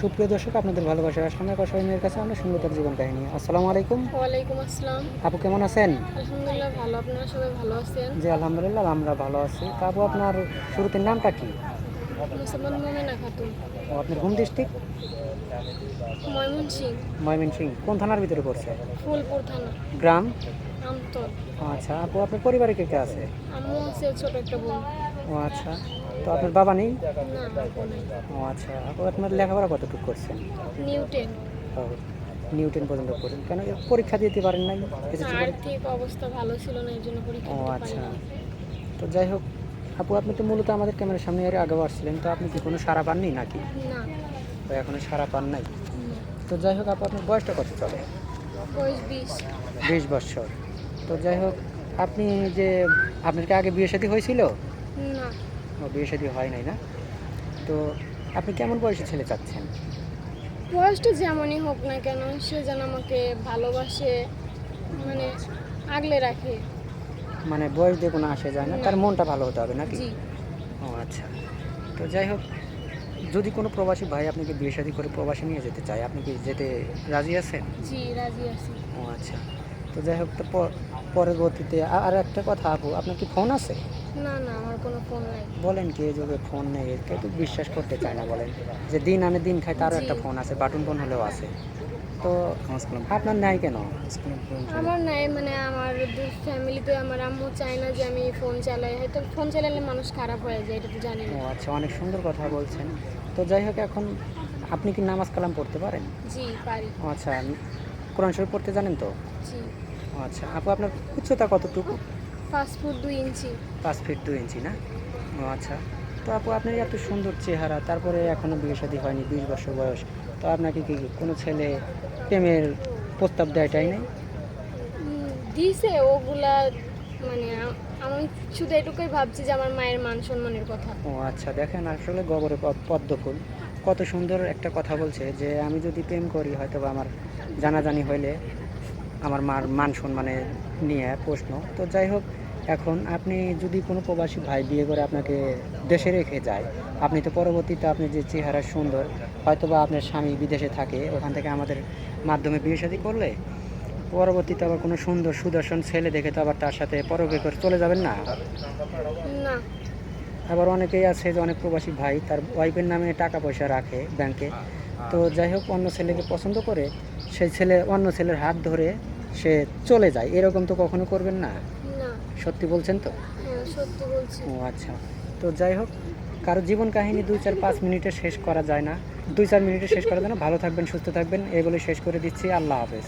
সুপ্রিয় দর্শক আপনাদের ভালোবাসা আসামের কষাইনের কাছে আমরা শুনব তার জীবন কাহিনী। আসসালামু আলাইকুম। ওয়ালাইকুম আসসালাম। আপু কেমন আছেন? আলহামদুলিল্লাহ ভালো। আপনারা সবাই ভালো আছেন? জি আলহামদুলিল্লাহ আমরা ভালো আছি। আপু আপনার শুরুতে নামটা কি? মুসলমান মোমেনা খাতুন। ও আপনার হোম ডিস্ট্রিক্ট ময়মনসিং ময়মনসিং কোন থানার ভিতরে পড়ছে? ফুলপুর থানা। গ্রাম? আমতল। আচ্ছা আপু আপনার পরিবারে কে কে আছে? আম্মু আছে ছোট একটা বোন। ও আচ্ছা। তো আপনার বাবা নেই? ও আচ্ছা। আপু আপনার লেখাপড়া কতটুকু করছেন? নিউটেন। ও নিউটেন পর্যন্ত করেন কেন পরীক্ষা দিতে পারেন নাই? আর্থিক অবস্থা ভালো ছিল না এর জন্য পরীক্ষা ও আচ্ছা। তো যাই হোক আপু আপনি তো মূলত আমাদের ক্যামেরার সামনে এর আগেও আসছিলেন তো আপনি কি কোনো সারা পাননি নাকি? না। তো এখনও সারা পান নাই? তো যাই হোক আপু আপনার বয়সটা কত চলে? বিশ বছর। তো যাই হোক আপনি যে আপনার কি আগে বিয়ে শাদী হয়েছিল? না। বিয়ে শাদী হয় নাই না? তো আপনি কেমন বয়সী ছেলে চাচ্ছেন? বয়সটা যেমনই হোক না কেন সে যেন আমাকে ভালোবাসে মানে আগলে রাখে। মানে বয়স দিয়ে কোনো আসে যায় না তার মনটা ভালো হতে হবে নাকি? জি। ও আচ্ছা। তো যাই হোক যদি কোনো প্রবাসী ভাই আপনাকে বিয়ে শাদী করে প্রবাসী নিয়ে যেতে চায় আপনি কি যেতে রাজি আছেন? জি রাজি আছি। ও আচ্ছা। তো যাই হোক তো পরবর্তীতে আর একটা কথা আপু আপনার কি ফোন আছে? না না আমার কোনো ফোন নাই। বলেন কি যুগে ফোন নেই কেউ তো বিশ্বাস করতে চায় না বলেন। যে দিন আনে দিন খায় তারও একটা ফোন আছে বাটন ফোন হলেও আছে। তো আপনার নাই কেন? আমার নাই মানে আমার ফ্যামিলিতে আমার আম্মু চায় না যে আমি ফোন চালাই। হয়তো ফোন চালালে মানুষ খারাপ হয়ে যায় এটা তো জানি ও আচ্ছা অনেক সুন্দর কথা বলছেন। তো যাই হোক এখন আপনি কি নামাজ কালাম পড়তে পারেন? জি পারি। আচ্ছা কোরআন শরীফ পড়তে জানেন তো? জি। আচ্ছা আপু আপনার উচ্চতা কতটুকু? ফাস্ট ফুড দুই ইঞ্চি। পাঁচ ফিট দু ইঞ্চি না? ও আচ্ছা। তো আপু আপনার এত সুন্দর চেহারা তারপরে এখনও বিয়ে শাদী হয়নি বিশ বছর বয়স। তো আপনাকে কি কোনো ছেলে প্রেমের প্রস্তাব দেয়টাই নেই? উম, দিছে ওগুলা মানে আমি শুধু এটুকুই ভাবছি যে আমার মায়ের মান সম্মানের কথা। ও আচ্ছা দেখেন আসলে গবরে প- পদ্মফুল। কত সুন্দর একটা কথা বলছে যে আমি যদি প্রেম করি হয়তো বা আমার জানাজানি হইলে আমার মার মান সম্মানে নিয়ে প্রশ্ন। তো যাই হোক এখন আপনি যদি কোনো প্রবাসী ভাই বিয়ে করে আপনাকে দেশে রেখে যায় আপনি তো পরবর্তীতে আপনি যে চেহারা সুন্দর হয়তো বা আপনার স্বামী বিদেশে থাকে ওখান থেকে আমাদের মাধ্যমে বিয়ে শাদী করলে পরবর্তীতে আবার কোনো সুন্দর সুদর্শন ছেলে দেখে তো আবার তার সাথে পরবে করে চলে যাবেন না? না। আবার অনেকেই আছে যে অনেক প্রবাসী ভাই তার ওয়াইফের নামে টাকা পয়সা রাখে ব্যাংকে। তো যাই হোক অন্য ছেলেকে পছন্দ করে সেই ছেলে অন্য ছেলের হাত ধরে সে চলে যায়। এরকম তো কখনো করবেন না? সত্যি বলছেন তো? হ্যাঁ ও আচ্ছা। তো যাই হোক কারও জীবন কাহিনী দুই চার পাঁচ মিনিটে শেষ করা যায় না। দুই চার মিনিটে শেষ করা যায় না। ভালো থাকবেন সুস্থ থাকবেন এগুলো শেষ করে দিচ্ছি। আল্লাহ হাফেজ।